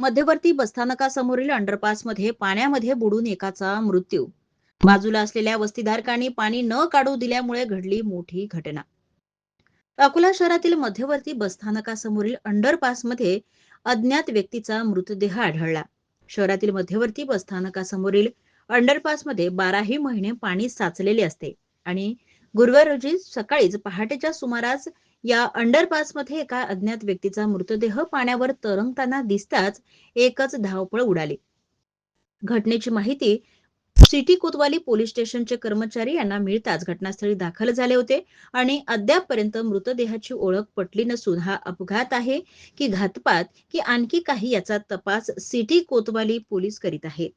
मध्यवर्ती बसस्थानकासमोरील अंडरपासमध्ये पाण्यामध्ये बुडून एकाचा मृत्यू. बाजूला असलेल्या वस्तीधारकांनी पाणी न काढू दिल्यामुळे घडली मोठी घटना. अकोला शहरातील मध्यवर्ती बसस्थानकासमोरील अंडरपासमध्ये अज्ञात व्यक्तीचा मृतदेह आढळला. शहरातील मध्यवर्ती बसस्थानकासमोरील अंडरपासमध्ये बाराही महिने पाणी साचलेले असते आणि गुरुवार रोजी सकाळीच पहाटेच्या सुमारास या अंडरपासमध्ये एका अज्ञात व्यक्तीचा मृतदेह पाण्यावर तरंगताना दिसताच एकच धावपळ उडाली. घटनेची माहिती सिटी कोतवाली पोलीस स्टेशनचे कर्मचारी यांना मिळताच घटनास्थळी दाखल झाले होते आणि अद्यापपर्यंत मृतदेहाची ओळख पटली नसून हा अपघात आहे की घातपात की आणखी काही याचा तपास सिटी कोतवाली पोलीस करीत आहेत.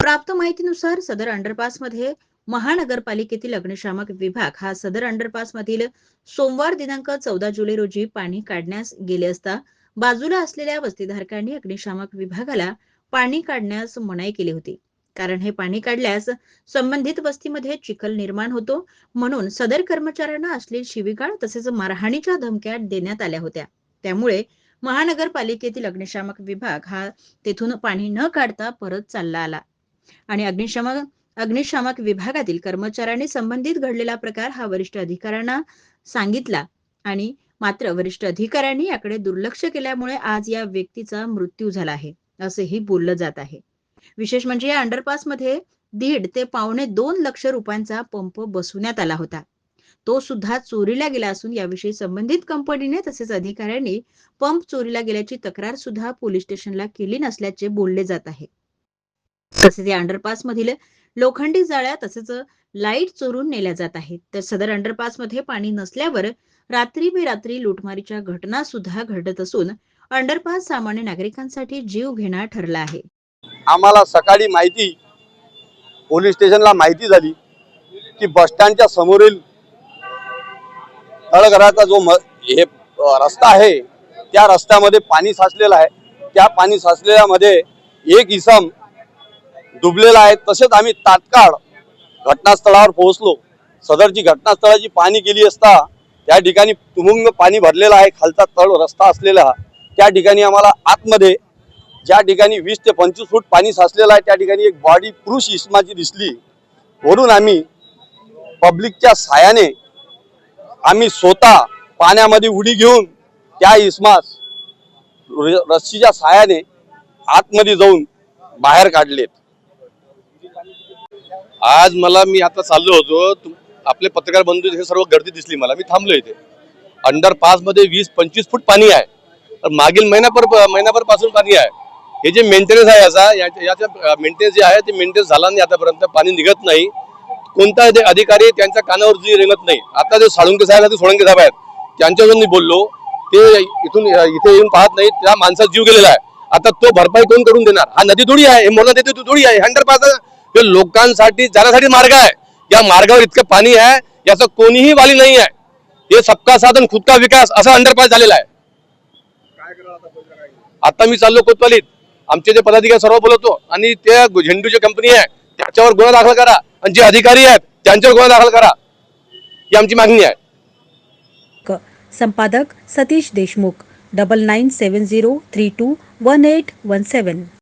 प्राप्त माहितीनुसार सदर अंडरपासमध्ये महानगरपालिकेतील अग्निशामक विभाग हा सदर अंडरपास मधील सोमवार दिनांक चौदा जुलै रोजी पाणी काढण्यास गेले असता बाजूला असलेल्या वस्तीधारकांनी अग्निशामक विभागाला पाणी काढण्यास मनाई केली होती. कारण हे पाणी काढल्यास संबंधित वस्तीमध्ये चिखल निर्माण होतो म्हणून सदर कर्मचाऱ्यांना असलेली शिवीगाळ तसेच मारहाणीच्या धमक्या देण्यात आल्या होत्या. त्यामुळे महानगरपालिकेतील अग्निशामक विभाग हा तेथून पाणी न काढता परत चालला आला. आणि अग्निशामक अग्निशामक विभागातील कर्मचाऱ्यांनी संबंधित घडलेला प्रकार हा वरिष्ठ अधिकाऱ्यांना सांगितला आणि मात्र वरिष्ठ अधिकाऱ्यांनी याकडे दुर्लक्ष केल्यामुळे आज या व्यक्तीचा मृत्यू झाला आहे असेही बोललं जात आहे. विशेष म्हणजे या अंडरपासमध्ये दीड ते पावणे दोन लक्ष रुपयांचा पंप बसवण्यात आला होता. तो सुद्धा चोरीला गेला असून याविषयी संबंधित कंपनीने तसेच अधिकाऱ्यांनी पंप चोरीला गेल्याची तक्रार सुद्धा पोलीस स्टेशनला केली नसल्याचे बोलले जात आहे. तसेच या अंडरपास मधील लोखंडी जाळ्या तसेच लाइट चोरून नेल्या जात आहेत. तर सदर अंडरपासमध्ये पाणी नसल्यावर रात्री बेरात्री लुटमारीच्या घटना सुद्धा घडत असून अंडरपास सामान्य नागरिकांसाठी जीव घेणा ठरला आहे. आम्हाला सकाळी माहिती पोलीस स्टेशनला माहिती झाली की बसस्टँडच्या समोरील तळघराचा जो म हे रस्ता आहे त्या रस्त्यामध्ये पाणी साचलेलं आहे. त्या पाणी साचलेल्यामध्ये एक इसम डुबलेला आहे. तसेच आम्ही तात्काळ घटनास्थळावर पोहोचलो. सदरची घटनास्थळाची पाणी केली असता त्या ठिकाणी तुमुंग पाणी भरलेलं आहे. खालचा तळ रस्ता असलेला त्या ठिकाणी आम्हाला आतमध्ये ज्या ठिकाणी वीस ते पंचवीस फूट पाणी साचलेलं आहे त्या ठिकाणी एक बॉडी पुरुष इस्माची दिसली. वरून आम्ही पब्लिकच्या सायाने आम्ही स्वतः पाण्यामध्ये उडी घेऊन त्या इसमास र- रस्सीच्या सायाने आतमध्ये जाऊन बाहेर काढलेत. आज मला मी आता चाललो होतो. आपले पत्रकार बंधू हे सर्व गर्दी दिसली मला. मी थांबलो इथे. अंडर पासमध्ये वीस पंचवीस फूट पाणी आहे. तर मागील महिनाभर महिनाभरपासून पाणी आहे. हे जे मेंटेनन्स आहे याचा याच्या- याचा मेंटेनन्स जे आहे ते मेंटेनन्स झाला नाही आतापर्यंत. पाणी निघत नाही. कोणता अधिकारी त्यांच्या कानावर जी रेंगत नाही. आता जे साळुंके साहेब आहेत ते सोळंके साहेब आहेत. त्यांच्यावर मी बोललो. ते इथून इथे येऊन पाहत नाही त्या माणसाचा जीव गेलेला आहे. आता तो भरपाई कोण करून देणार? हा नदी थोडी आहे. हे मोठा नदी थोडी आहे. हंडर पास हे लोकांसाठी जाण्यासाठी मार्ग आहे या मार्गावर इतकं पाणी आहे याचं कोणीही वाली नाही आहे. हे सबका साधन खुदका विकास असा अंडरपास झालेला आहे. आता मी चाललो कोतवालीत. आमचे जे पदाधिकारी सर्व बोलवतो आणि त्या झेंडूची कंपनी आहे त्याच्यावर गुन्हा दाखल करा. आणि जे अधिकारी आहेत त्यांच्यावर गुन्हा दाखल करा. ही आमची मागणी आहे. संपादक Satish Deshmukh double nine seven zero three two one eight one seven